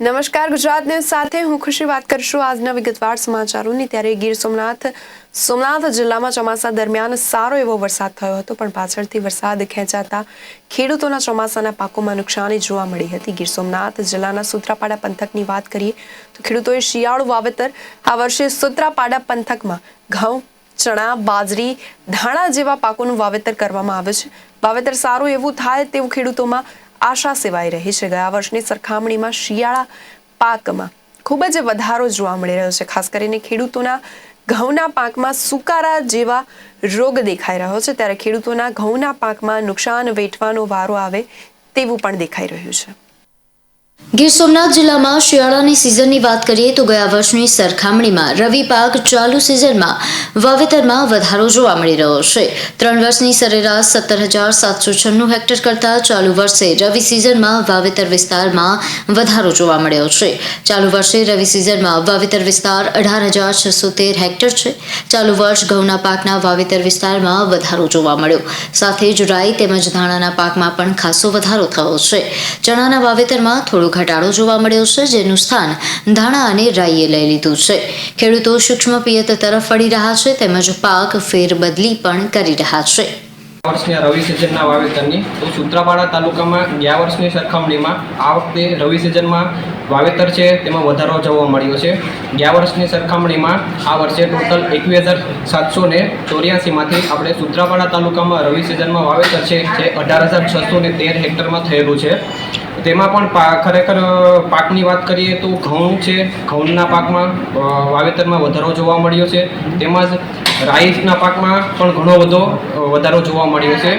નમસ્કાર, ગુજરાત ન્યૂઝ સાથે હું ખુશી વાત કરશું આજના વિગતવાર સમાચારોની ત્યારે ગીર સોમનાથ સોમનાથ જિલ્લામાં ચોમાસા દરમિયાન સારો એવો વરસાદ થયો હતો, પણ પાછળથી વરસાદ ખેંચાતા ખેડૂતોના ચોમાસાના પાકોમાં નુકસાની જોવા મળી હતી. ગીર સોમનાથ જિલ્લાના સુત્રાપાડા પંથકની વાત કરીએ, તો ખેડૂતોએ શિયાળુ વાવેતર આ વર્ષે સુત્રાપાડા પંથકમાં ઘઉં, ચણા, બાજરી, ધાણા જેવા પાકોનું વાવેતર કરવામાં આવે છે. વાવેતર સારું એવું થાય તેવું ખેડૂતોમાં આશા સેવાઈ રહી છે. ગયા વર્ષની સરખામણીમાં શિયાળા પાકમાં ખૂબ જ વધારો જોવા મળી રહ્યો છે. ખાસ કરીને ખેડૂતોના ઘઉંના પાકમાં સુકારા જેવા રોગ દેખાઈ રહ્યો છે. ત્યારે ખેડૂતોના ઘઉંના પાકમાં નુકસાન વેઠવાનો વારો આવે તેવું પણ દેખાઈ રહ્યું છે. ગીર સોમનાથ જિલ્લામાં શિયાળાની સિઝનની વાત કરીએ તો ગયા વર્ષની સરખામણીમાં રવિ પાક ચાલુ સિઝનમાં વાવેતરમાં વધારો જોવા મળી રહ્યો છે. ત્રણ વર્ષની સરેરાશ સત્તર હજાર સાતસો છન્નું હેક્ટર કરતાં ચાલુ વર્ષે રવિ સિઝનમાં વાવેતર વિસ્તારમાં વધારો જોવા મળ્યો છે. ચાલુ વર્ષે રવિ સિઝનમાં વાવેતર વિસ્તાર અઢાર હજાર છસો તેર હેક્ટર છે. ચાલુ વર્ષ ઘઉંના પાકના વાવેતર વિસ્તારમાં વધારો જોવા મળ્યો. સાથે જ રાઈ તેમજ ધાણાના પાકમાં પણ ખાસો વધારો થયો છે. ચણાના વાવેતરમાં થોડો ઘટાડો જોવા મળ્યો છે, જેનું સ્થાન ધાણા અને રાઈએ લઈ લીધું છે. ખેડૂતો સૂક્ષ્મ પિયત તરફ વળી રહ્યા છે, તેમજ પાક ફેરબદલી પણ કરી રહ્યા છે. વર્ષની રવિ સિઝનના વાવેતરની તો સુત્રાપાડા તાલુકામાં ગયા વર્ષની સરખામણીમાં આ વખતે રવિ સિઝનમાં વાવેતર છે, તેમાં વધારો જોવા મળ્યો છે. ગયા વર્ષની સરખામણીમાં આ વર્ષે ટોટલ એકવીસ હજાર સાતસો ને ચોર્યાસીમાંથી આપણે સુત્રાપાડા તાલુકામાં રવિ સિઝનમાં વાવેતર છે, જે અઢાર હજાર છસો ને તેર હેક્ટરમાં થયેલું છે. તેમાં પણ ખરેખર પાકની વાત કરીએ તો ઘઉં છે. ઘઉંના પાકમાં વાવેતરમાં વધારો જોવા મળ્યો છે. તેમજ રાઈસના પાકમાં પણ ઘણો બધો વધારો જોવા મળ્યો છે.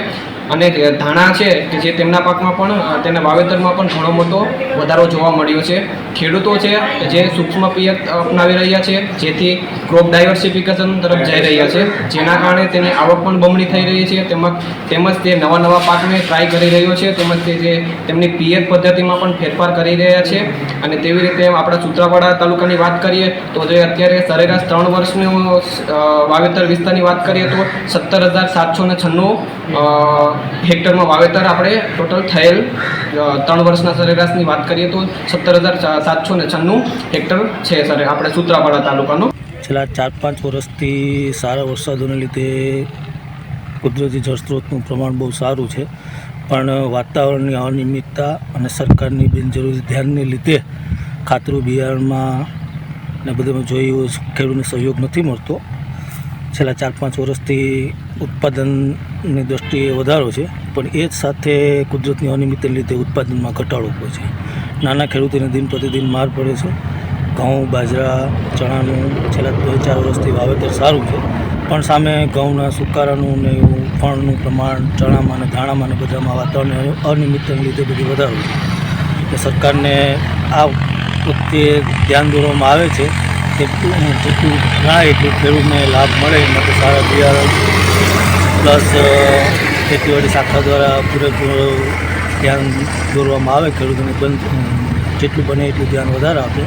અને ધાણા છે કે જે તેમના પાકમાં પણ તેના વાવેતરમાં પણ ઘણો મોટો વધારો જોવા મળ્યો છે. ખેડૂતો છે જે સૂક્ષ્મ પિયત અપનાવી રહ્યા છે, જેથી ક્રોપ ડાયવર્સિફિકેશન તરફ જઈ રહ્યા છે. જેના કારણે તેની આવક પણ બમણી થઈ રહી છે. તેમજ તેમજ તે નવા નવા પાકને ટ્રાય કરી રહ્યો છે. તેમજ તે જે તેમની પિયત પદ્ધતિમાં પણ ફેરફાર કરી રહ્યા છે. અને તેવી રીતે આપણા સૂત્રાપાડા તાલુકાની વાત કરીએ, તો જે અત્યારે સરેરાશ ત્રણ વર્ષનું વાવેતર વિસ્તારની વાત કરીએ તો સત્તર હજાર સાતસો ને છન્નું હેક્ટરમાં વાવેતર આપણે ટોટલ થયેલ ત્રણ વર્ષના સરેરાશની વાત કરીએ તો સત્તર હજાર સાતસો ને છન્નું હેક્ટર છે સર, આપણે સુત્રાપાડા તાલુકાનું. છેલ્લા ચાર પાંચ વર્ષથી સારા વરસાદોને લીધે કુદરતી જળસ્ત્રોતનું પ્રમાણ બહુ સારું છે. પણ વાતાવરણની અનિયમિતતા અને સરકારની બિનજરૂરી ધ્યાનને લીધે ખાતરું બિયારણમાં ને બધામાં જોયું, ખેડૂતને સહયોગ નથી મળતો. છેલ્લા ચાર પાંચ વર્ષથી ઉત્પાદનની દ્રષ્ટિએ વધારો છે, પણ એ જ સાથે કુદરતની અનિયમિતને લીધે ઉત્પાદનમાં ઘટાડો પડે છે. નાના ખેડૂતોને દિન પ્રતિદિન માર પડે છે. ઘઉં, બાજરા, ચણાનું છેલ્લા બે ચાર વર્ષથી વાવેતર સારું છે, પણ સામે ઘઉંના સુકારાનું ને એવું ફળનું પ્રમાણ, ચણામાં ને ધાણામાં ને બધામાં વાતાવરણ અનિયમિતતાને લીધે બધી વધારો છે. સરકારને આ પ્રત્યે ધ્યાન દોરવામાં આવે છે તેટલું જેટલું થાય એટલું ખેડૂતને લાભ મળે એ માટે સારા બિયારણ પ્લસ ખેતીવાડી શાખા દ્વારા પૂરેપૂરો ધ્યાન દોરવામાં આવે ખેડૂતોને બંધ જેટલું બને એટલું ધ્યાન વધારે આપે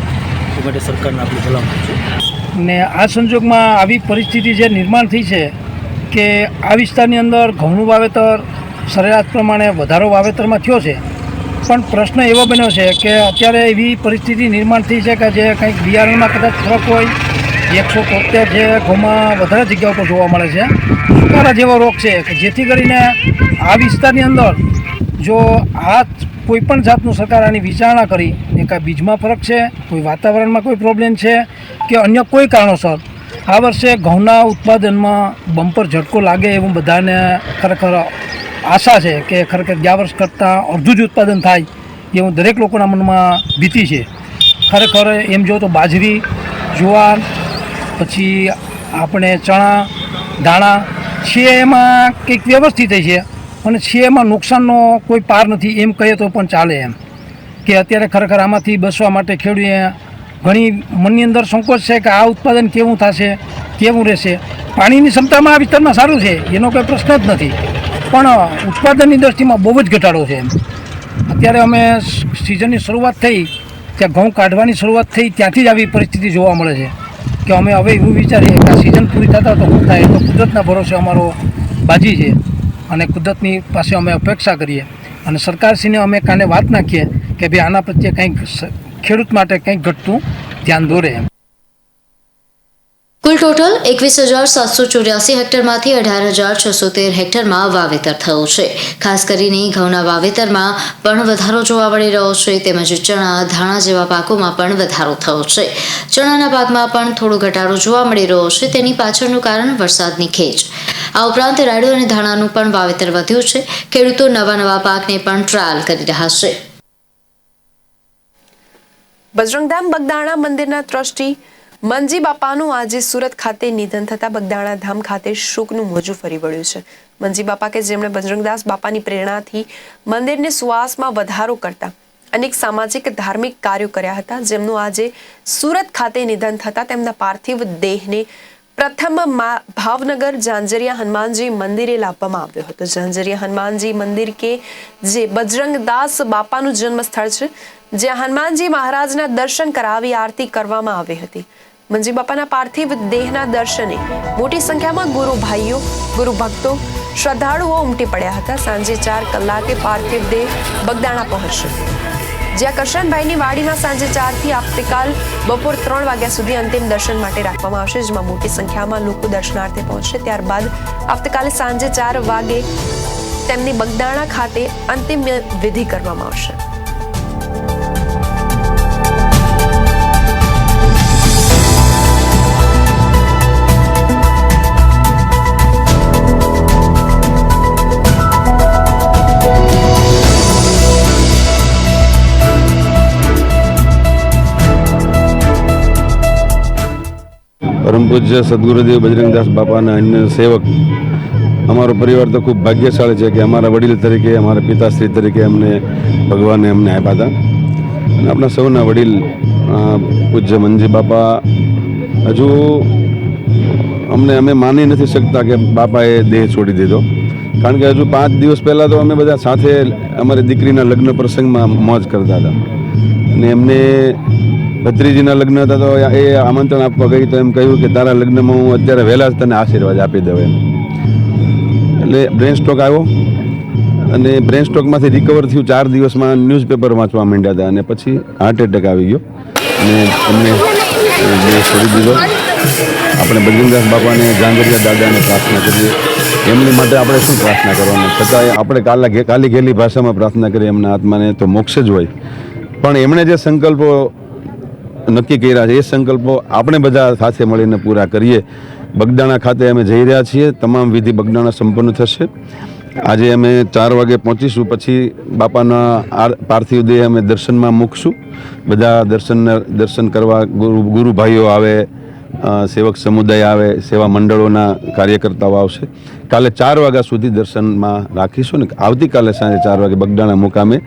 એ માટે સરકારને આપણી ભલામણ છે ને આ સંજોગમાં આવી પરિસ્થિતિ જે નિર્માણ થઈ છે કે આ વિસ્તારની અંદર ઘઉંનું વાવેતર સરેરાશ પ્રમાણે વધારો વાવેતરમાં થયો છે પણ પ્રશ્ન એવો બન્યો છે કે અત્યારે એવી પરિસ્થિતિ નિર્માણ થઈ છે કે જે કંઈક બિયારણમાં કદાચ ફરક હોય, એકસો તોતેર જે ઘઉંમાં વધારે જગ્યા ઉપર જોવા મળે છે, સુકારા જેવો રોગ છે કે જેથી કરીને આ વિસ્તારની અંદર જો આ કોઈ પણ જાતનું સરકાર આની વિચારણા કરી એ કાંઈ બીજમાં ફરક છે, કોઈ વાતાવરણમાં કોઈ પ્રોબ્લેમ છે કે અન્ય કોઈ કારણોસર, આ વર્ષે ઘઉંના ઉત્પાદનમાં બમ્પર ઝટકો લાગે એવું બધાને ખરેખર આશા છે કે ખરેખર ગયા વર્ષ કરતાં અડધું જ ઉત્પાદન થાય એવું દરેક લોકોના મનમાં ભીતિ છે. ખરેખર એમ જો તો બાજરી, જુવાર, પછી આપણે ચણા દાણા છે એમાં કંઈક વ્યવસ્થિત છે અને છે એમાં નુકસાનનો કોઈ પાર નથી એમ કહીએ તો પણ ચાલે એમ. કે અત્યારે ખરેખર આમાંથી બસવા માટે ખેડૂએ ઘણી મનની અંદર સંકોચ છે કે આ ઉત્પાદન કેવું થશે, કેવું રહેશે? પાણીની ક્ષમતામાં આ વિસ્તારમાં સારું છે? એનો કોઈ પ્રશ્ન જ નથી. પણ ઉત્પાદનની દ્રષ્ટિમાં બહુ જ ઘટાડો છે અત્યારે અમે સિઝનની શરૂઆત થઈ, ત્યાં ઘઉં કાઢવાની શરૂઆત થઈ, ત્યાંથી જ આવી પરિસ્થિતિ જોવા મળે છે કે અમે હવે એવું વિચારીએ કે આ સિઝન પૂરી થતા તો શું થાય? તો કુદરતના ભરોસે અમારો બાજી છે અને કુદરતની પાસે અમે અપેક્ષા કરીએ. અને સરકારશ્રીને અમે કાને વાત નાખીએ કે ભાઈ આના પ્રત્યે કંઈક ખેડૂત માટે કંઈક ઘટતું ધ્યાન દોરે એમ. કુલ ટોટલ એકવીસ હજાર સાતસો ચોર્યાસી હેક્ટરમાંથી અઢાર હજાર છસો તેર હેક્ટરમાં વાવેતર થયું છે. ખાસ કરીને ઘઉંના વાવેતરમાં પણ વધારો જોવા મળી રહ્યો છે, તેમજ ચણા, ધાણા જેવા પાકોમાં પણ વધારો થયો છે. ચણાના પાકમાં પણ થોડો ઘટાડો જોવા મળી રહ્યો છે, તેની પાછળનું કારણ વરસાદની ખેંચ. આ ઉપરાંત રાડો અને ધાણાનું પણ વાવેતર વધ્યું છે, ખેડૂતો નવા નવા પાકને પણ ટ્રાયલ કરી રહ્યા છે. બજરંગધામ બગદાણા મંદિરના ટ્રસ્ટી મંજી બાપાનું આજે સુરત ખાતે નિધન થતા બગદાણા ધામ ખાતે શોકનું મોજું ફરી વળ્યું છે. મંજી બાપા કે જેમણે બજરંગદાસ બાપાની પ્રેરણાથી મંદિરને સુવાસમાં વધારો કરતા અનેક સામાજિક, ધાર્મિક કાર્યો કર્યા હતા, જેમનું આજે સુરત ખાતે નિધન થતા તેમના પાર્થિવ દેહને પ્રથમ ભાવનગર ઝાંઝરિયા હનુમાનજી મંદિરે લાવવામાં આવ્યો હતો. ઝાંઝરિયા હનુમાનજી મંદિર કે જે બજરંગદાસ બાપાનું જન્મ સ્થળ છે, જ્યાં હનુમાનજી મહારાજના દર્શન કરાવી આરતી કરવામાં આવી હતી. મંજી બાપાના પાર્થિવ દેહના દર્શને મોટી સંખ્યામાં ગુરુ ભાઈઓ, ગુરુ ભક્તો, શ્રદ્ધાળુઓ ઉમટી પડ્યા હતા. સાંજે ચાર કલાકે પાર્થિવ દેહ બગદાણા પહોંચશે જ્યાં કરશનભાઈની વાડીમાં સાંજે ચારથી આવતીકાલ બપોર ત્રણ વાગ્યા સુધી અંતિમ દર્શન માટે રાખવામાં આવશે, જેમાં મોટી સંખ્યામાં લોકો દર્શનાર્થે પહોંચશે. ત્યારબાદ આવતીકાલે સાંજે ચાર વાગે તેમની બગદાણા ખાતે અંતિમ વિધિ કરવામાં આવશે. પરમ પૂજ્ય સદગુરુદેવ બજરંગદાસ બાપાના અન્ય સેવક. અમારો પરિવાર તો ખૂબ ભાગ્યશાળી છે કે અમારા વડીલ તરીકે, અમારા પિતાશ્રી તરીકે અમને ભગવાને અમને આપ્યા હતા. અને આપણા સૌના વડીલ પૂજ્ય મનજી બાપા, હજુ અમને અમે માની નથી શકતા કે બાપાએ દેહ છોડી દીધો. કારણ કે હજુ પાંચ દિવસ પહેલાં તો અમે બધા સાથે અમારી દીકરીના લગ્ન પ્રસંગમાં મોજ કરતા હતા. અને એમને ભત્રીજીના લગ્ન હતા તો એ આમંત્રણ આપવા ગઈ તો એમ કહ્યું કે તારા લગ્નમાં હું અત્યારે વહેલા જ તને આશીર્વાદ આપી દઉં એમ. એટલે બ્રેન સ્ટ્રોક આવ્યો અને બ્રેન સ્ટ્રોકમાંથી રિકવર થયું ચાર દિવસમાં ન્યૂઝપેપર વાંચવા માંડ્યા હતા અને પછી હાર્ટ એટેક આવી ગયો. અને એમને છોડી દીધો. આપણે બજરંગદાસ બાપાને જાંગરિયા દાદાને પ્રાર્થના કરીએ. એમની માટે આપણે શું પ્રાર્થના કરવાની? છતાં આપણે કાલા કાલી ઘેલી ભાષામાં પ્રાર્થના કરીએ એમના આત્માને તો મોક્ષ જ હોય. પણ એમણે જે સંકલ્પો નક્કી કર્યા છે. એ સંકલ્પો આપણે બધા સાથે મળીને પૂરા કરીએ. બગદાણા ખાતે અમે જઈ રહ્યા છીએ. તમામ વિધિ બગદાણા સંપન્ન થશે. આજે અમે ચાર વાગે પહોંચીશું. પછી બાપાના પાર્થિવ દેહ અમે દર્શનમાં મૂકશું. બધા દર્શન દર્શન કરવા ગુરુ, ગુરુભાઈઓ આવે સેવક સમુદાય આવે, સેવા મંડળોના કાર્યકર્તાઓ આવશે. કાલે ચાર વાગ્યા સુધી દર્શનમાં રાખીશું ને આવતીકાલે સાંજે ચાર વાગે બગદાણા મુકામે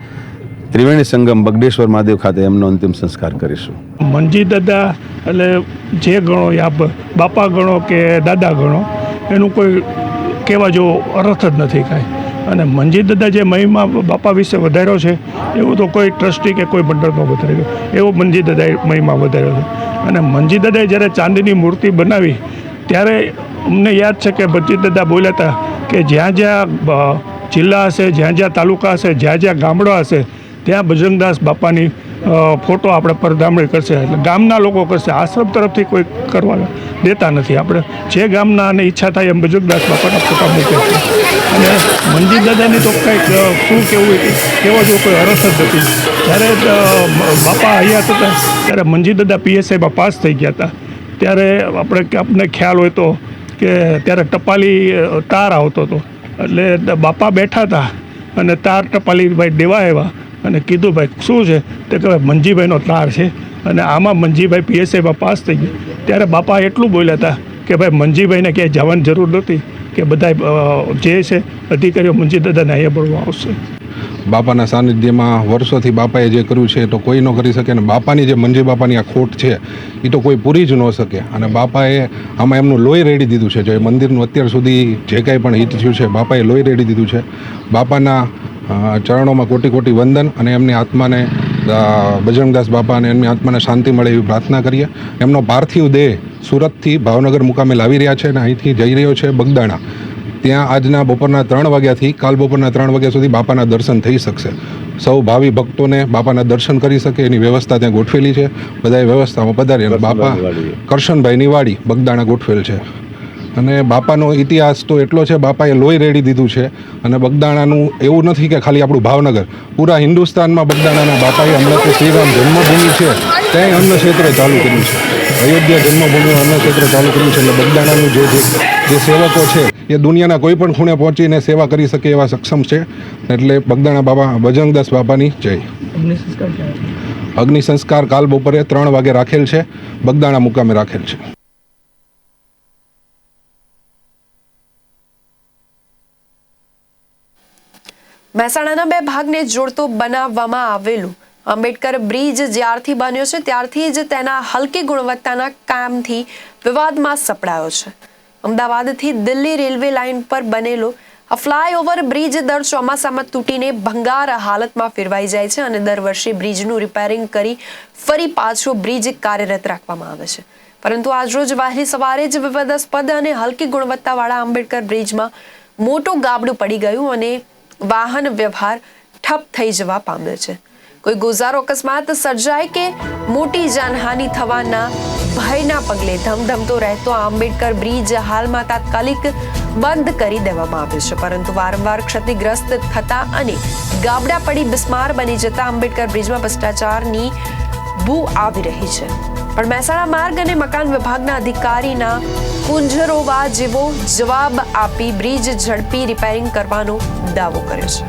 ત્રિવેણી સંગમ બગડેશ્વર મહાદેવ ખાતે એમનો અંતિમ સંસ્કાર કરીશું. મંજી દાદા, એટલે જે ગણો યા બાપા ગણો કે દાદા ગણો, એનું કોઈ કહેવા જેવો અર્થ જ નથી કાંઈ. અને મંજી દાદા જે મહિમા બાપા વિશે વધાર્યો છે, એવું તો કોઈ ટ્રસ્ટી કે કોઈ મંડળમાં વધાર્યો એવો મંજી દાદાએ મહિમા વધાર્યો છે. અને મંજી દાદાએ જ્યારે ચાંદીની મૂર્તિ બનાવી, ત્યારે અમને યાદ છે કે મનજી દાદા બોલ્યા હતા કે જ્યાં જ્યાં જિલ્લા હશે, જ્યાં જ્યાં તાલુકા હશે, જ્યાં જ્યાં ગામડા હશે ત્યાં બજરંગદાસ બાપાની ફોટો આપણે પરદામણી કરશે. એટલે ગામના લોકો કરશે. આશ્રમ તરફથી કોઈ કરવા દેતા નથી આપણે. જે ગામના અને ઈચ્છા થાય એમ બજરંગદાસ બાપાના ફોટા મૂકે છે. અને મંદિર દાદાની તો કંઈક શું કેવું કેવો જો કોઈ અરસ જ નથી. જ્યારે બાપા અહીંયા હતા ત્યારે મંજી દાદા પીએસઆઈમાં પાસ થઈ ગયા હતા. ત્યારે આપણે આપને ખ્યાલ હોય તો કે ત્યારે ટપાલી તાર આવતો હતો. એટલે બાપા બેઠા હતા અને તાર ટપાલી ભાઈ દેવા આવ્યા. અને કીધું ભાઈ, શું છે? તે કે ભાઈ, મંજીભાઈનો તાર છે. અને આમાં મંજીભાઈ પીએસઆઈમાં પાસ થઈ ગયા. ત્યારે બાપા એટલું બોલ્યા હતા કે ભાઈ, મંજીભાઈને ક્યાંય જવાની જરૂર નથી, કે બધા જે છે, અધિકારીઓ મંજી દાદાને અહીંયા ભરવા આવશે. બાપાના સાનિધ્યમાં વર્ષોથી બાપાએ જે કર્યું છે તો કોઈ ન કરી શકે અને બાપાની જે મંજી બાપાની આ ખોટ છે એ તો કોઈ પૂરી જ ન શકે. અને બાપાએ આમાં એમનું લોહી રેડી દીધું છે. જો એ મંદિરનું અત્યાર સુધી જે કાંઈ પણ હિત થયું છે, બાપાએ લોહી રેડી દીધું છે. બાપાના ચરણોમાં કોટી કોટી વંદન અને એમની આત્માને બજરંગદાસ બાપા અને એમની આત્માને શાંતિ મળે એવી પ્રાર્થના કરીએ. એમનો પાર્થિવ દેહ સુરતથી ભાવનગર મુકામે લાવી રહ્યા છે અને અહીંથી જઈ રહ્યો છે બગદાણા. ત્યાં આજના બપોરના ત્રણ વાગ્યાથી કાલ બપોરના ત્રણ વાગ્યા સુધી બાપાના દર્શન થઈ શકશે. સૌ ભાવિ ભક્તોને બાપાના દર્શન કરી શકે એની વ્યવસ્થા ત્યાં ગોઠવેલી છે. બધાએ વ્યવસ્થામાં પધારી અને બાપા કરશનભાઈની વાડી બગદાણા ગોઠવેલ છે. અને બાપાનો ઇતિહાસ તો એટલો છે બાપાએ લોહી રેડી દીધું છે અને બગદાણાનું એવું નથી કે ખાલી આપણું ભાવનગર. પૂરા હિન્દુસ્તાનમાં બગદાણાના બાપાએ હમણાં કે શ્રીરામ જન્મભૂમિ છે ત્યાં અન્ન ક્ષેત્ર ચાલુ કર્યું છે. અયોધ્યા જન્મભૂમિ અન્ન ક્ષેત્ર ચાલુ કર્યું છે એટલે બગદાણાનું જે જે સેવકો છે એ દુનિયાના કોઈ પણ ખૂણે પહોંચીને સેવા કરી શકે એવા સક્ષમ છે. એટલે બગદાણા બાબા બજરંગદાસ બાપાની જય. અગ્નિ સંસ્કાર કાલ બપોરે ત્રણ વાગે રાખેલ છે બગદાણા મુકામે રાખેલ છે. મહેસાણાના બે ભાગને જોડતો બનાવવામાં આવેલું. આંબેડકર બ્રિજ જ્યારથી બન્યો છે, ત્યારથી જ તેના હલકી ગુણવત્તાના કામથી વિવાદમાં સપડાયો છે. અમદાવાદથી દિલ્હી રેલવે લાઇન પર બનેલો આ ફ્લાયઓવર બ્રિજ દર ચોમાસામાં તૂટીને ભંગાર હાલતમાં ફેરવાઈ જાય છે અને દર વર્ષે બ્રિજનું રિપેરિંગ કરી ફરી પાછો બ્રિજ કાર્યરત રાખવામાં આવે છે. પરંતુ આજરોજ વહેલી સવારે જ વિવાદાસ્પદ અને હલકી ગુણવત્તાવાળા આંબેડકર બ્રિજમાં મોટું ગાબડું પડી ગયું અને વાહન વ્યવહાર ઠપ થઈ જવા પામ્યો છે. કોઈ ગુજારો અકસ્માત સર્જાય કે મોટી જાનહાનિ થવાના ભયના પગલે ધમધમતો રહેતો આંબેડકર બ્રિજ હાલમાં તાત્કાલિક બંધ કરી દેવામાં આવ્યો છે, પરંતુ વારંવાર ક્ષતિગ્રસ્ત થતા અને ગાબડા પડી બિસ્માર બની જતા આંબેડકર બ્રિજમાં ભ્રષ્ટાચારની બૂ આવી રહી છે. પણ મહેસાણા માર્ગ અને મકાન વિભાગના અધિકારીના કુંજરોવા જેવો જવાબ આપી બ્રિજ ઝડપી રિપેરિંગ કરવાનો દાવો કર્યો છે.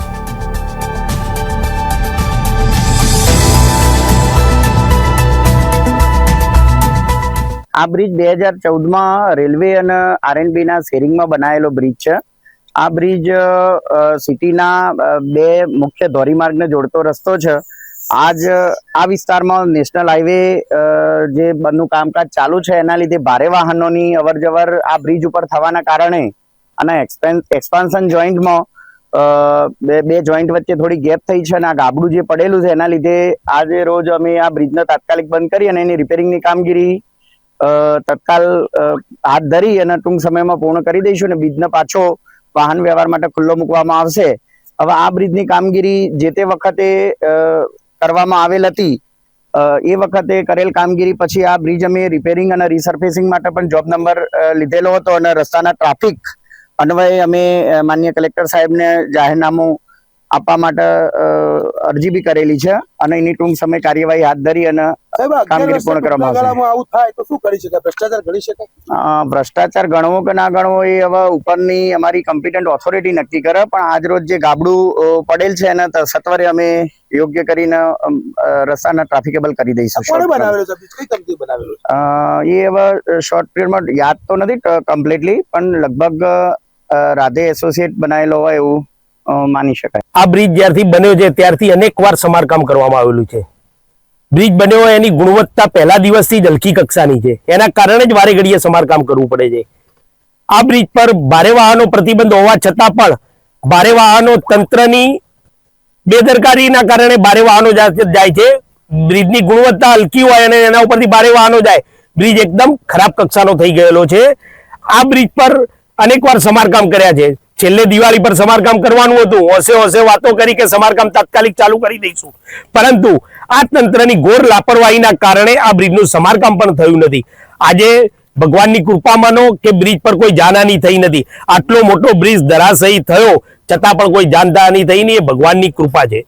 આ બ્રિજ બે હજાર ચૌદમાં રેલવે અને આરએનબીના શેરિંગમાં બનાવેલો બ્રિજ છે. આ બ્રિજ સિટીના બે મુખ્ય ધોરીમાર્ગને જોડતો રસ્તો છે. આજ આ વિસ્તારમાં નેશનલ હાઈવે જે બંધનું કામકાજ ચાલુ છે, એના લીધે ભારે વાહનોની અવરજવર આ બ્રિજ ઉપર થવાના કારણે અને એક્સપાન્શન જોઈન્ટમાં બે બે જોઈન્ટ વચ્ચે થોડી ગેપ થઈ છે અને આ ગાબડું જે પડેલું છે, એના લીધે આજે રોજ અમે આ બ્રિજને તાત્કાલિક બંધ કરી અને એની રિપેરિંગની કામગીરી તત્કાલ હાથ ધરી અને ટૂંક સમયમાં પૂર્ણ કરી દઈશું અને બ્રિજને પાછો વાહન વ્યવહાર માટે ખુલ્લો મૂકવામાં આવશે. હવે આ બ્રિજની કામગીરી જે તે વખતે કરવામાં આવેલ હતી. એ વખતે કરેલ કામગીરી પછી આ બ્રિજ અમે રિપેરિંગ અને રિસર્ફેસિંગ માટે પણ જોબ નંબર લીધેલો હતો અને રસ્તાના ટ્રાફિક અન્વયે અમે માન્ય કલેક્ટર સાહેબને જાહેરનામું આપવા માટે અરજી બી કરેલી છે અને એની ટૂંક સમય કાર્યવાહી હાથ ધરી અને કામગીરી પૂર્ણ કરવામાં આવશે. આવું થાય તો શું કરી શકાય? ભ્રષ્ટાચાર ગણી શકાય? ભ્રષ્ટાચાર ગણવો કે ના ગણવો એ હવે ઉપરની અમારી કોમ્પિટન્ટ ઓથોરિટી નક્કી કરે પણ આજ રોજ જે ગાબડું પડેલ છે એને સત્વરે અમે યોગ્ય કરીને રસ્તાના ટ્રાફિકેબલ કરી દઈશું. એ હવે શોર્ટ પીરિયડમાં યાદ તો નથી કમ્પ્લીટલી પણ લગભગ રાધે એસોસિએટ બનાવેલો હોય એવું માની શકાય. આ બ્રિજ જ્યારથી બન્યો છે, ત્યારથી અનેક વાર સમારકામ કરવામાં આવેલું છે. બ્રિજ બન્યો એની ગુણવત્તા પહેલા દિવસથી જ હલકી કક્ષાની છે. એના કારણે જ વારે ઘડીએ સમારકામ કરવું પડે છે. આ બ્રિજ પર ભારે વાહનો પ્રતિબંધ હોવા છતાં પણ ભારે વાહનો તંત્રની બેદરકારીના કારણે ભારે વાહનો જાય છે. બ્રિજની ગુણવત્તા હલકી હોય અને એના ઉપરથી ભારે વાહનો જાય, બ્રિજ એકદમ ખરાબ કક્ષાનો થઈ ગયેલો છે. આ બ્રિજ પર અનેકવાર સમારકામ કર્યા છે. છેલ્લે દિવાળી પર સમારકામ કરવાનું હતું. હોશે હોશે વાતો કરી કે સમારકામ તાત્કાલિક ચાલુ કરી દઈશું. પરંતુ આ તંત્રની ઘોર લાપરવાહીના કારણે આ બ્રિજનું સમારકામ પણ થયું નથી. આજે ભગવાનની કૃપા માનો કે બ્રિજ પર કોઈ જાનહાની થઈ નથી. આટલો મોટો બ્રિજ ધરાશયી થયો, છતાં પણ કોઈ જાનહાની થઈ નહીં, એ ભગવાનની કૃપા છે.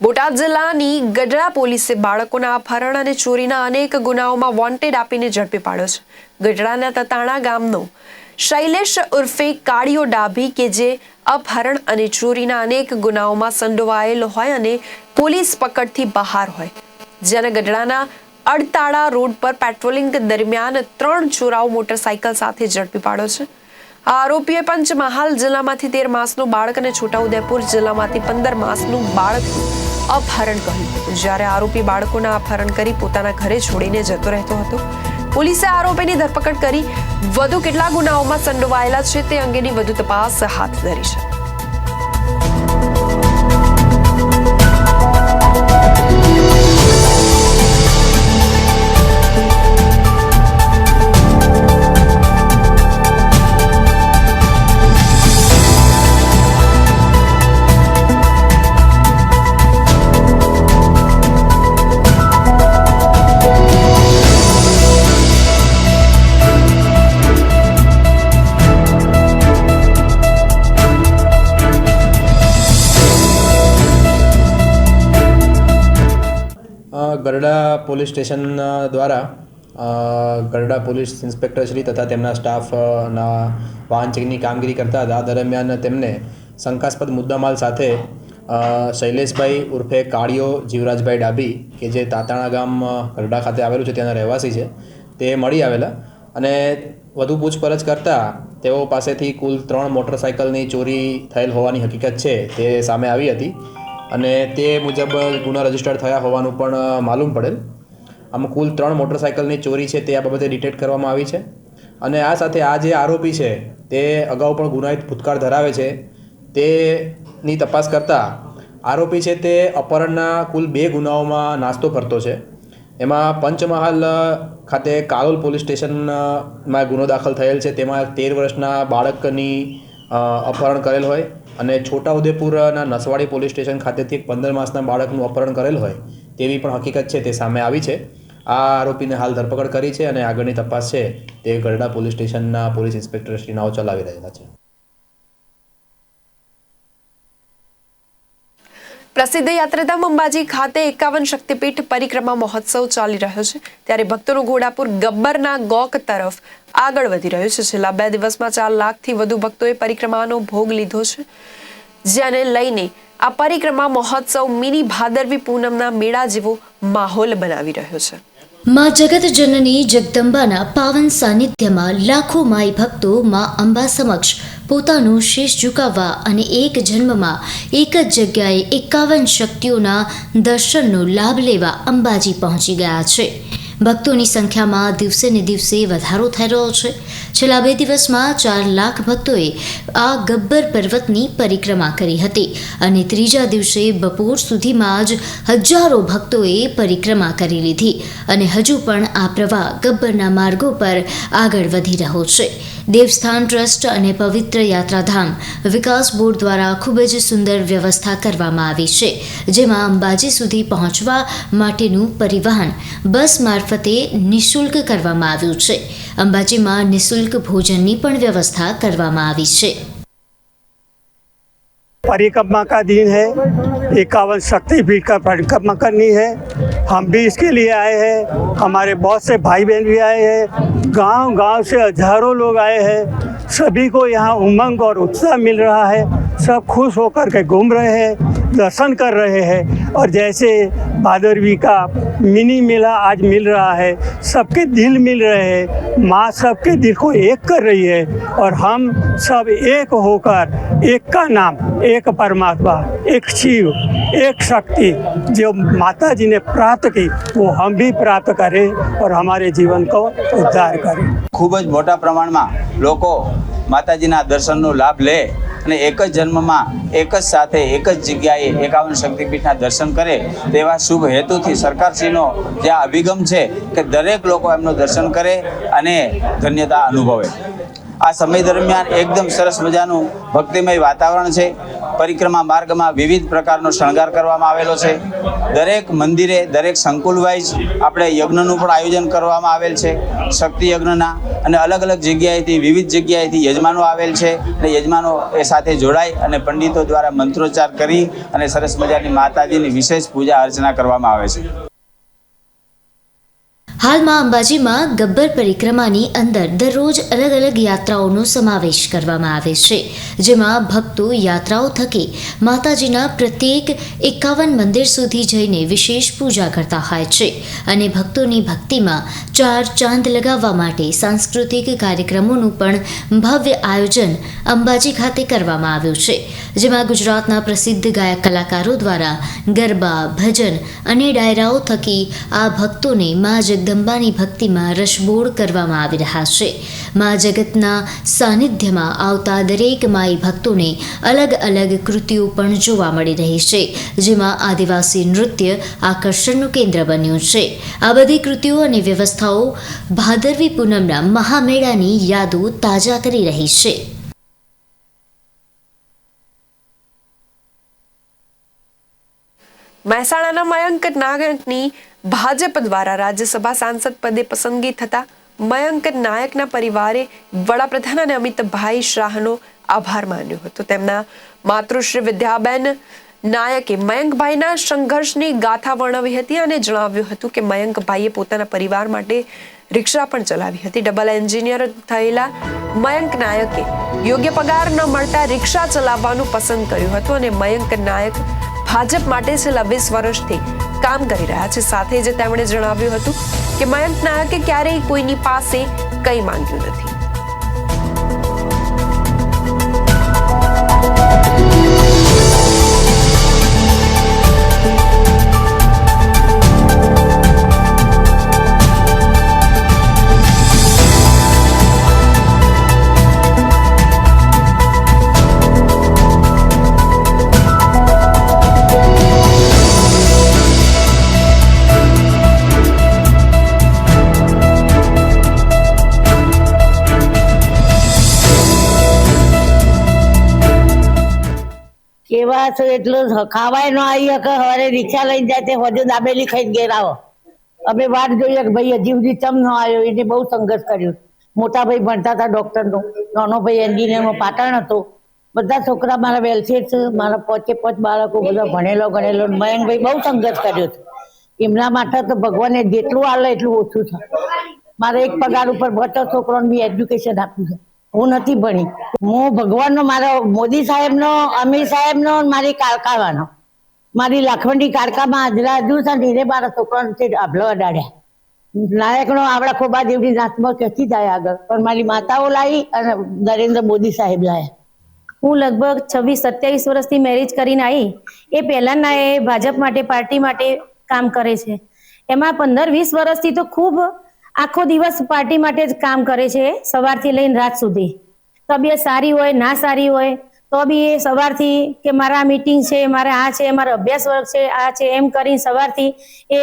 બોટાદ જિલ્લાની ગઢડા પોલીસે બાળકોના અપહરણ અને ચોરીના અનેક ગુનાઓમાં વોન્ટેડ આપીને ઝડપી પાડ્યો છે. ગઢડાના તતાણા ગામનો શૈલેષ ઉર્ફે કાળિયો ડાભી કે જે અપહરણ અને ચોરીના અનેક ગુનાઓમાં સંડોવાયેલો હોય અને પોલીસ પકડથી બહાર હોય. જેને ગઢડાના અડતાળા રોડ પર પેટ્રોલિંગ દરમિયાન ત્રણ ચોરાઓ મોટરસાયકલ સાથે ઝડપી પાડ્યો છે. આ આરોપીએ પંચમહાલ જિલ્લામાંથી તેર માસનું બાળક અને છોટાઉદેપુર જિલ્લામાંથી પંદર માસનું બાળક અપહરણ કર્યું. જ્યારે આરોપી બાળકોના અપહરણ કરી પોતાના ઘરે છોડીને જતો રહેતો હતો પોલીસે આરોપીની ધરપકડ કરી વધુ કેટલા ગુનાઓમાં સંડોવાયેલા છે તે અંગેની વધુ તપાસ હાથ ધરી છે. પોલીસ સ્ટેશન દ્વારા ગરડા પોલીસ ઇન્સ્પેક્ટર શ્રી તથા તેમના સ્ટાફના વાહન ચેકની કામગીરી કરતા હતા. દરમિયાન તેમને શંકાસ્પદ મુદ્દામાલ સાથે શૈલેષભાઈ ઉર્ફે કાળિયો જીવરાજભાઈ ડાબી કે જે તાતાણા ગામ ગરડા ખાતે આવેલું છે, ત્યાંના રહેવાસી છે, તે મળી આવેલા. અને વધુ પૂછપરછ કરતાં તેઓ પાસેથી કુલ ત્રણ મોટરસાઇકલની ચોરી થયેલ હોવાની હકીકત છે, તે સામે આવી હતી. અને તે મુજબ ગુનો રજિસ્ટર થયા હોવાનું પણ માલુમ પડેલ. આમાં કુલ ત્રણ મોટરસાઇકલની ચોરી છે તે આ બાબતે ડિટેક્ટ કરવામાં આવી છે. અને આ સાથે આ જે આરોપી છે, તે અગાઉ પણ ગુનાહિત ભૂતકાળ ધરાવે છે. તેની તપાસ કરતાં આરોપી છે તે અપહરણના કુલ બે ગુનાઓમાં નાસ્તો ફરતો છે. એમાં પંચમહાલ ખાતે કાલોલ પોલીસ સ્ટેશનમાં ગુનો દાખલ થયેલ છે. તેમાં તેર વર્ષના બાળકની અપહરણ કરેલ હોય અને છોટાઉદેપુરના નસવાડી પોલીસ સ્ટેશન ખાતેથી પંદર માસના બાળકનું અપહરણ કરેલ હોય. તેવી પણ હકીકત છે, તે સામે આવી છે. આ આરોપીને હાલ ધરપકડ કરી છે અને આગળની તપાસ છે, તે ગરડા પોલીસ સ્ટેશનના પોલીસ ઇન્સ્પેક્ટર શ્રી નાવ ચલાવી રહેલા છે. પ્રસિદ્ધ યાત્રાધામ અંબાજી ખાતે એકાવન શક્તિપીઠ પરિક્રમા મહોત્સવ ચાલી રહ્યો છે. ત્યારે ભક્તોનું ઘોડાપુર ગબ્બરના ગોક તરફ આગળ વધી રહ્યું છે. છેલ્લા બે દિવસમાં ચાર લાખથી વધુ ભક્તોએ પરિક્રમાનો ભોગ લીધો છે. જેને લઈને આ પરિક્રમા મહોત્સવ મિની ભાદરવી પૂનમના મેળા જેવો માહોલ બનાવી રહ્યો છે. માં જગત જનની જગદંબાના પાવન સાનિધ્યમાં લાખો માઈ ભક્તો માં અંબા સમક્ષ પોતાનું શેષ ઝુકાવવા અને એક જન્મમાં એક જ જગ્યાએ એકાવન શક્તિઓના દર્શનનો લાભ લેવા અંબાજી પહોંચી ગયા છે. ભક્તોની સંખ્યામાં દિવસે ને દિવસે વધારો થઈ રહ્યો છે. છેલ્લા બે દિવસમાં ચાર લાખ ભક્તોએ આ ગબ્બર પર્વતની પરિક્રમા કરી હતી અને ત્રીજા દિવસે બપોર સુધીમાં જ હજારો ભક્તોએ પરિક્રમા કરી લીધી અને હજુ પણ આ પ્રવાહ ગબ્બરના માર્ગો પર આગળ વધી રહ્યો છે. દેવસ્થાન ટ્રસ્ટ અને પવિત્ર યાત્રાધામ વિકાસ બોર્ડ દ્વારા ખૂબ જ સુંદર વ્યવસ્થા કરવામાં આવી છે, જેમાં અંબાજી સુધી પહોંચવા માટેનું પરિવહન, બસ મારફતે નિઃશુલ્ક કરવામાં આવ્યું છે અંબાજીમાં નિઃશુલ્ક ભોજનની પણ વ્યવસ્થા કરવામાં આવી છે परिक्रमा का दिन है इक्यावन शक्तिपीठ का परिक्रमा करनी है हम भी इसके लिए आए हैं हमारे बहुत से भाई बहन भी आए हैं गांव गांव से हजारों लोग आए हैं सभी को यहाँ उमंग और उत्साह मिल रहा है सब खुश होकर के घूम रहे हैं दर्शन कर रहे हैं और जैसे भादरवी का मिनी मेला आज मिल रहा है सबके दिल मिल रहे हैं माँ सबके दिल को एक कर रही है और हम सब एक होकर एक का नाम एक परमात्मा एक शिव एक शक्ति जो माता जी ने प्राप्त की वो हम भी प्राप्त करें और हमारे जीवन को उद्धार करें ખૂબ જ મોટા પ્રમાણમાં લોકો માતાજીના દર્શનનો લાભ લે અને એક જ જન્મમાં એક જ સાથે એક જ જગ્યાએ એકાવન શક્તિપીઠના દર્શન કરે તેવા શુભ હેતુથી સરકારશ્રીનો જે અભિગમ છે કે દરેક લોકો એમનું દર્શન કરે અને ધન્યતા અનુભવે. આ સમય દરમિયાન એકદમ સરસ મજાનું ભક્તિમય વાતાવરણ છે. પરિક્રમા માર્ગમાં વિવિધ પ્રકારનો શણગાર કરવામાં આવેલો છે. દરેક મંદિરે દરેક સંકુલ વાઇઝ આપણે યજ્ઞનું પણ આયોજન કરવામાં આવેલ છે. શક્તિ યજ્ઞના અને અલગ અલગ જગ્યાએથી વિવિધ જગ્યાએથી યજમાનો આવેલ છે અને યજમાનો એ સાથે જોડાઈ અને પંડિતો દ્વારા મંત્રોચ્ચાર કરી અને સરસ મજાની માતાજીની વિશેષ પૂજા અર્ચના કરવામાં આવે છે. હાલમાં અંબાજીમાં ગબ્બર પરિક્રમાની અંદર દરરોજ અલગ અલગ યાત્રાઓનો સમાવેશ કરવામાં આવે છે, જેમાં ભક્તો યાત્રાઓ થકી માતાજીના પ્રત્યેક એકાવન મંદિર સુધી જઈને વિશેષ પૂજા કરતા હોય છે અને ભક્તોની ભક્તિમાં ચાર ચાંદ લગાવવા માટે સાંસ્કૃતિક કાર્યક્રમોનું પણ ભવ્ય આયોજન અંબાજી ખાતે કરવામાં આવ્યું છે, જેમાં ગુજરાતના પ્રસિદ્ધ ગાયક કલાકારો દ્વારા ગરબા, ભજન અને ડાયરાઓ થકી આ ભક્તોને મા જગદંબાની ભક્તિમાં રસબોળ કરવામાં આવી રહ્યા છે. મા જગતના સાનિધ્યમાં આવતા દરેક માઈ ભક્તોને અલગ અલગ કૃતિઓ પણ જોવા મળી રહી છે, જેમાં આદિવાસી નૃત્ય આકર્ષણનું કેન્દ્ર બન્યું છે. આ બધી કૃતિઓ અને વ્યવસ્થાઓ ભાદરવી પૂનમના મહામેળાની યાદો તાજા કરી રહી છે. મહેસાણાના મયંક નાયકની ભાજપ દ્વારા રાજ્યસભા સાંસદ પદે પસંદગી થતા મયંક નાયકના પરિવારે વડાપ્રધાન અને અમિતભાઈ શાહનો આભાર માન્યો હતો. તેમના માતૃશ્રી વિદ્યાબેન નાયકે મયંકભાઈના સંઘર્ષની ગાથા વર્ણવી હતી અને જણાવ્યું હતું કે મયંકભાઈએ પોતાના પરિવાર માટે રિક્ષા પણ ચલાવી હતી. ડબલ એન્જિનિયર થયેલા મયંક નાયકે યોગ્ય પગાર ન મળતા રિક્ષા ચલાવવાનું પસંદ કર્યું હતું અને મયંક નાયક ભાજપ માટે છેલ્લા વીસ વર્ષથી કામ કરી રહ્યા છે. સાથે જ તેમણે જણાવ્યું હતું કે મયંક નાયકે ક્યારેય કોઈની પાસે કંઈ માંગ્યું નથી. કેવા છો એટલું ખાવાય ન આવી શકે હવે રિક્ષા લઈને જાય તે હજુ દાબેલી ખાઈને ઘેર આવો. અમે વાત જોઈએ કે ભાઈ હજી સુધી ચમ ન આવ્યો, એને બહુ સંઘર્ષ કર્યો. મોટા ભાઈ ભણતા હતા ડોક્ટરનો, નાનો ભાઈ એન્જિનિયરનો પાટણ હતો. બધા છોકરા મારા વેલસેટ છે, મારા પોચે પોચ બાળકો બધા ભણેલો ગણેલો, મયંકભાઈ બહુ સંઘર્ષ કર્યો છે. એમના માટે તો ભગવાને જેટલું આલે એટલું ઓછું છે. મારે એક પગાર ઉપર બચો છોકરાને બી એજ્યુકેશન આપ્યું છે. હું નથી ભણી. હું ભગવાનનો, મારો, મોદી સાહેબનો અમિત સાહેબનો નો મારી કારકાવાનો મારી લાખવંડી કારકામાં આજરા હજુ ધીરે ને મારા છોકરાને છે આભલો અડાડ્યા. નાયકનો આપણા ખોબા જેવડી નાચમાં ક્યાંથી જાય આગળ? પણ મારી માતાઓ લાવી અને નરેન્દ્ર મોદી સાહેબ લાયા. હું લગભગ છવ્વીસ, સત્યાવીસ વર્ષથી મેરેજ કરીને આવી એ પહેલાંના એ ભાજપ માટે, પાર્ટી માટે કામ કરે છે. એમાં પંદર, વીસ વર્ષથી તો ખૂબ આખો દિવસ પાર્ટી માટે જ કામ કરે છે, સવારથી લઈને રાત સુધી. તબિયત સારી હોય, ના સારી હોય, તો બી એ સવારથી કે મારા મીટિંગ છે, મારે આ છે, મારો અભ્યાસ વર્ગ છે, આ છે, એમ કરીને સવારથી એ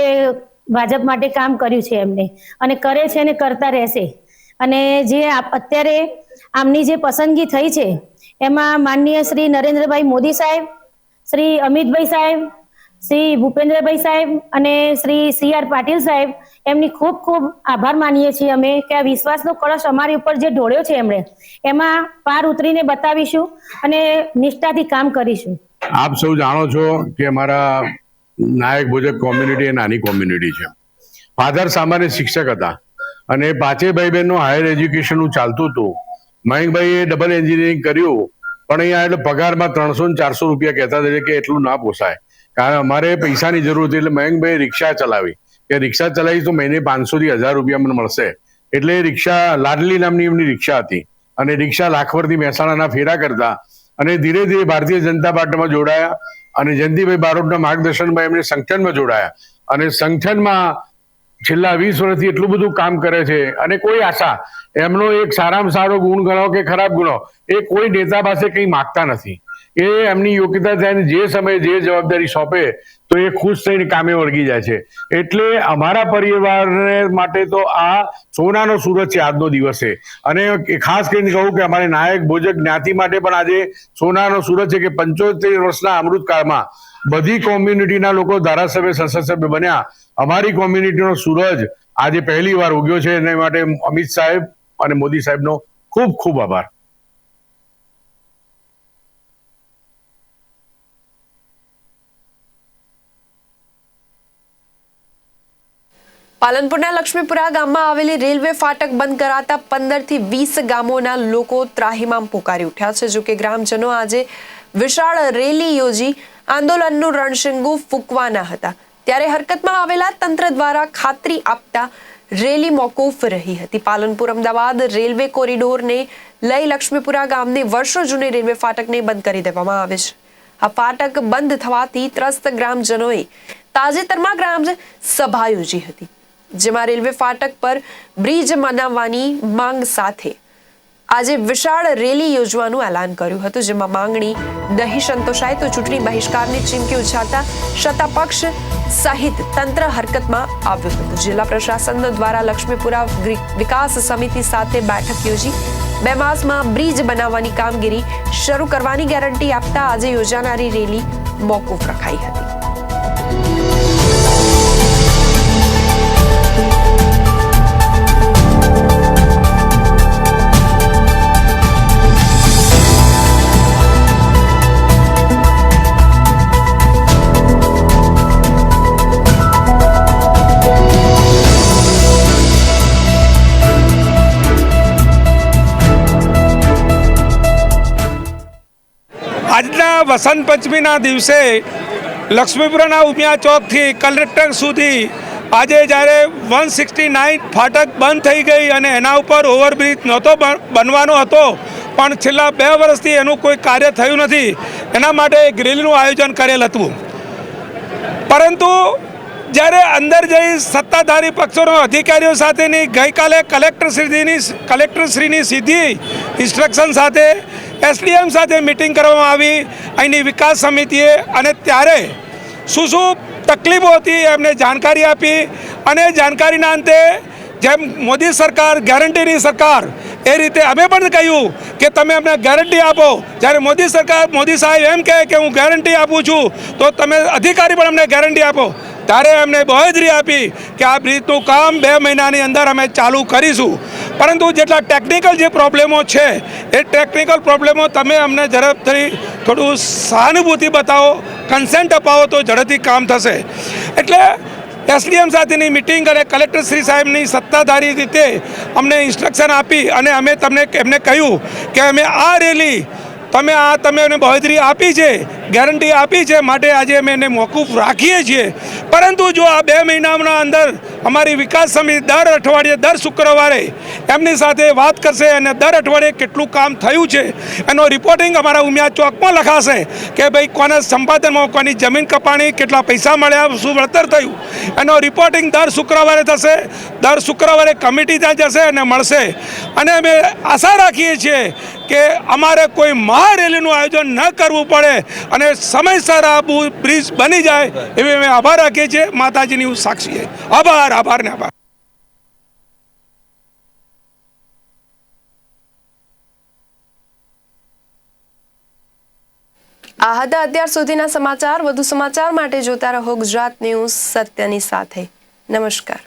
ભાજપ માટે કામ કર્યું છે એમને. અને કરે છે અને કરતા રહેશે. અને જે અત્યારે આમની જે પસંદગી થઈ છે, એમાં માનનીય શ્રી નરેન્દ્રભાઈ મોદી સાહેબ, શ્રી અમિતભાઈ સાહેબ શ્રી ભૂપેન્દ્રભાઈ સાહેબ અને શ્રી સી આર પાટીલ સાહેબ, એમની ખૂબ ખૂબ આભાર માનીએ છીએ અમે કે આ વિશ્વાસનો કળશ અમારી ઉપર જે ઢોળ્યો છે એમણે, એમાં પાર ઉતરીને બતાવીશું અને નિષ્ઠાથી કામ કરીશું. આપ સૌ જાણો છો કે અમારા નાયક ભોજક કોમ્યુનિટી એ નાની કોમ્યુનિટી છે. ફાધર સામાન્ય શિક્ષક હતા અને પાંચે ભાઈ બહેનનું હાયર એજ્યુકેશનનું ચાલતું હતું. મયંકભાઈએ ડબલ એન્જિનિયરિંગ કર્યું, પણ અહીંયા એટલે પગારમાં ત્રણસો ને ચારસો રૂપિયા કહેતા હતા કે એટલું ના પોસાય. કારણ અમારે પૈસાની જરૂર હતી એટલે મયંકભાઈ રિક્ષા ચલાવી. કે રિક્ષા ચલાવી તો મહિને પાંચસો થી હજાર રૂપિયા મને મળશે. એટલે રિક્ષા લાડલી નામની એમની રિક્ષા હતી. અને રિક્ષા લાખવરથી મહેસાણાના ફેરા કરતા. અને ધીરે ધીરે ભારતીય જનતા પાર્ટીમાં જોડાયા. અને જયંતિભાઈ બારોટના માર્ગદર્શનમાં એમને સંગઠનમાં જોડાયા. અને સંગઠનમાં છેલ્લા વીસ વર્ષથી એટલું બધું કામ કરે છે. અને કોઈ આશા, એમનો એક સારામાં સારો ગુણ ગણો કે ખરાબ ગુણો, એ કોઈ નેતા પાસે કંઈ માગતા નથી. એ એમની યોગ્યતા થઈને જે સમયે જે જવાબદારી સોંપે, તો એ ખુશ થઈને કામે વળગી જાય છે. એટલે અમારા પરિવારને માટે તો આ સોનાનો સુરત છે આજનો દિવસ. અને ખાસ કરીને કહું કે અમારે નાયક, ભોજક, જ્ઞાતિ માટે પણ આજે સોનાનો સુરત છે કે પંચોતેર વર્ષના અમૃતકાળમાં બધી કોમ્યુનિટીના લોકો ધારાસભ્ય સંસદ સભ્ય બન્યા. અમારી કોમ્યુનિટીનો સૂરજ આજે પહેલી વાર ઉગ્યો છે. એના માટે અમિત સાહેબ અને મોદી સાહેબનો ખૂબ ખૂબ આભાર. પાલનપુરના લક્ષ્મીપુરા ગામમાં આવેલી રેલવે ફાટક બંધ કરાતા પંદરથી વીસ ગામોના લોકો ત્રાહિમામ પોકારી ઉઠ્યા છે. જોકે ગ્રામજનો આજે વિશાળ રેલી યોજી આંદોલનનું રણશીંગુ ફૂંકવાના હતા. ત્યારે હરકતમાં આવેલા તંત્ર દ્વારા ખાતરી આપતા રેલી મોકૂફ રહી હતી. પાલનપુર અમદાવાદ રેલવે કોરિડોરને લઈ લક્ષ્મીપુરા ગામની વર્ષો જૂની રેલવે ફાટકને બંધ કરી દેવામાં આવે છે. આ ફાટક બંધ થવાથી ત્રસ્ત ગ્રામજનોએ તાજેતરમાં ગ્રામ સભા યોજી હતી. જેમાં રેલવે ફાટક પર બ્રિજ બનાવવાની માંગ સાથે આજે વિશાળ રેલી યોજવાનું એલાન કર્યું હતું, જેમાં માંગણી નહીં સંતોષાય તો ચૂંટણી બહિષ્કારની ચીમકી ઉછાળતા સત્તાપક્ષ સહિત તંત્ર હરકતમાં આવ્યું હતું. જિલ્લા પ્રશાસન દ્વારા લક્ષ્મીપુરા વિકાસ સમિતિ સાથે બેઠક યોજી બે માસમાં બ્રિજ બનાવવાની કામગીરી શરૂ કરવાની ગેરંટી આપતા આજે યોજાનારી રેલી મોકૂફ રખાઈ હતી. વસંત પંચમીના દિવસે લક્ષ્મીપુરાના ઉમિયા ચોકથી કલેક્ટર સુધી આજે જ્યારે વન સિક્સટી નાઇન ફાટક બંધ થઈ ગઈ અને એના ઉપર ઓવરબ્રિજ નહોતો બન- બનવાનો હતો, પણ છેલ્લા બે વર્ષથી એનું કોઈ કાર્ય થયું નથી. એના માટે એક રેલીનું આયોજન કરેલ હતું. પરંતુ જ્યારે અંદર જઈ સત્તાધારી પક્ષોના અધિકારીઓ સાથેની ગઈકાલે કલેક્ટરશ્રીની કલેક્ટરશ્રીની સીધી ઇન્સ્ટ્રક્શન સાથે એસડીએમ સાથે મિટિંગ કરવામાં આવી. અહીંની વિકાસ સમિતિએ અને ત્યારે શું શું તકલીફો હતી એમને જાણકારી આપી અને જાણકારીના અંતે જેમ મોદી સરકાર, ગેરંટીની સરકાર, એ રીતે અમે પણ કહ્યું કે તમે અમને ગેરંટી આપો. જ્યારે મોદી સરકાર, મોદી સાહેબ એમ કહે કે હું ગેરંટી આપું છું, તો તમે અધિકારી પણ અમને ગેરંટી આપો. ત્યારે એમને બહોજરી આપી કે આ બ્રિજનું કામ બે મહિનાની અંદર અમે ચાલુ કરીશું. પરંતુ જેટલા ટેકનિકલ જે પ્રોબ્લેમો છે, એ ટેકનિકલ પ્રોબ્લેમો તમે અમને ઝડપથી થોડું સહાનુભૂતિ બતાવો કન્સેન્ટ અપાવો તો ઝડપથી કામ થશે. એટલે એસડીએમ સાથેની મિટિંગ અને કલેક્ટર શ્રી સાહેબની સત્તાધારી રીતે અમને ઇન્સ્ટ્રક્શન આપી અને અમે તમને એમને કહ્યું કે અમે આ રેલી તમે આ તમે એને બાંહેધરી આપી છે ગેરંટી આપી છે, માટે આજે અમે એને મોકૂફ રાખીએ છીએ. પરંતુ જો આ બે મહિનાના અંદર અમારી વિકાસ સમિતિ દર અઠવાડિયે, દર શુક્રવારે એમની સાથે વાત કરશે અને દર અઠવાડિયે કેટલું કામ થયું છે, એનો રિપોર્ટિંગ અમારા ઉમિયા ચોકમાં લખાશે કે ભાઈ કોને સંપાદનમાં, કોની જમીન કપાણી, કેટલા પૈસા મળ્યા, શું વળતર થયું. એનો રિપોર્ટિંગ દર શુક્રવારે થશે, દર શુક્રવારે કમિટી ત્યાં જશે અને મળશે. અને અમે આશા રાખીએ છીએ કે અમારે કોઈ મહારેલીનું આયોજન ન કરવું પડે અને સમયસર આ બ્રિજ બની જાય એવી અમે આભાર રાખીએ છીએ. માતાજીની હું સાક્ષી આભાર આભાર ને આભાર. આ અત્યાર સુધીના સમાચાર. વધુ સમાચાર માટે જોતા રહો ગુજરાત ન્યૂઝ સત્યની સાથે. નમસ્કાર.